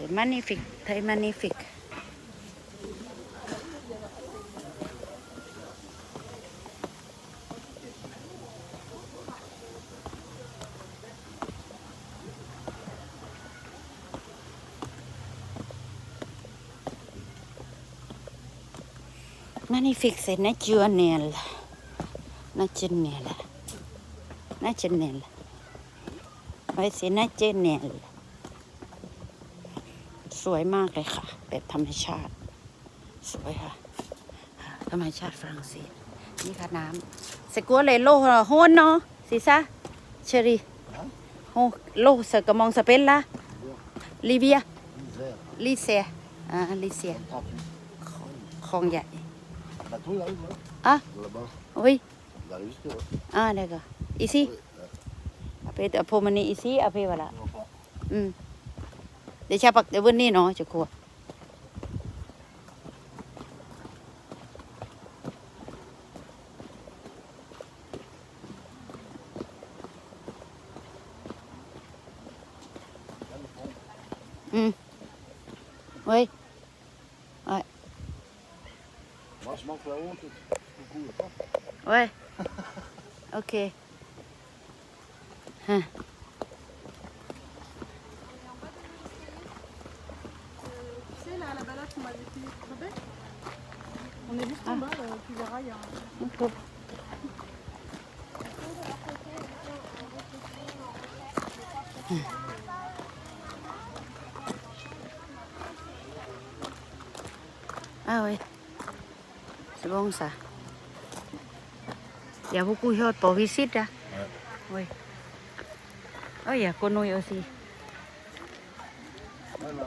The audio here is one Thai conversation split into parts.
Thai magnific Thai magnific มันนี่ฟิกเสร็จนะจูเนียลนะจูเนียลนะจูเนียลไว้สินะจูเนียล สวยมากเลยค่ะ แบบธรรมชาติ สวยค่ะ ธรรมชาติฝรั่งเศสนี่ค่ะน้ำสกัวเลยโลโฮนเนาะสิซะเชอรี่โฮโลสกมองสเปนละลิเบียลิเซียอ่าลิเซียของใหญ่ Le bateau, il arrive là Ah. Là-bas. อุ้ยอ่าเด็กอะอีซี่อาเปแต่พอมันนี่อีซี่อาเปวะละอืม 내차박내번니 너, 저거. 응. 왜? 왜? 왜? 오케이. 응. On est juste en bas, là, tu verras, il y a un... Ah oui, c'est bon ça. Il y a beaucoup de gens pour visiter. là. Hein. Oui. Oh, il y a Konoy aussi. Voilà.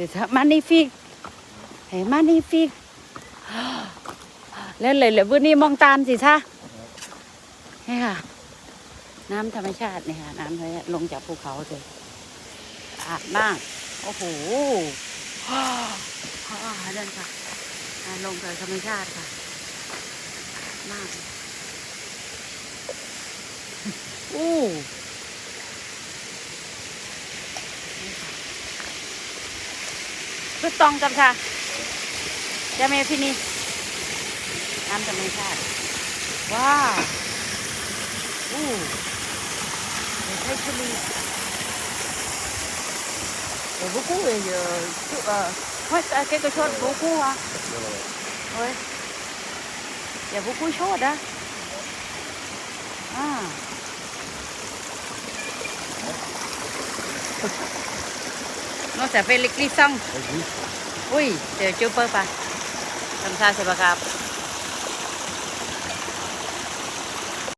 เหเดี๋ยวมันนี่ฟิกเห็นมันนี่ฟิกแล้วเลยเลยวันนี้มองตามสิท่านี่ค่ะ น้ำธรรมชาตินี่ค่ะ น้ำเลยลงจากภูเขาเลยอาดมาก โอ้โหอ่านั่นค่ะลงจากธรรมชาติค่ะมากอู้ ก็ตองกับค่ะจะเมพี่นี่น้ำธรรมชาติว้าวอู้เดี๋ยวใช้ชุลีเดี๋ยวบุกู้เดี๋ยวชุเอ่อเฮ้ยแกก็ชดบุกู้อะ Voilà. เฮ้ยอย่า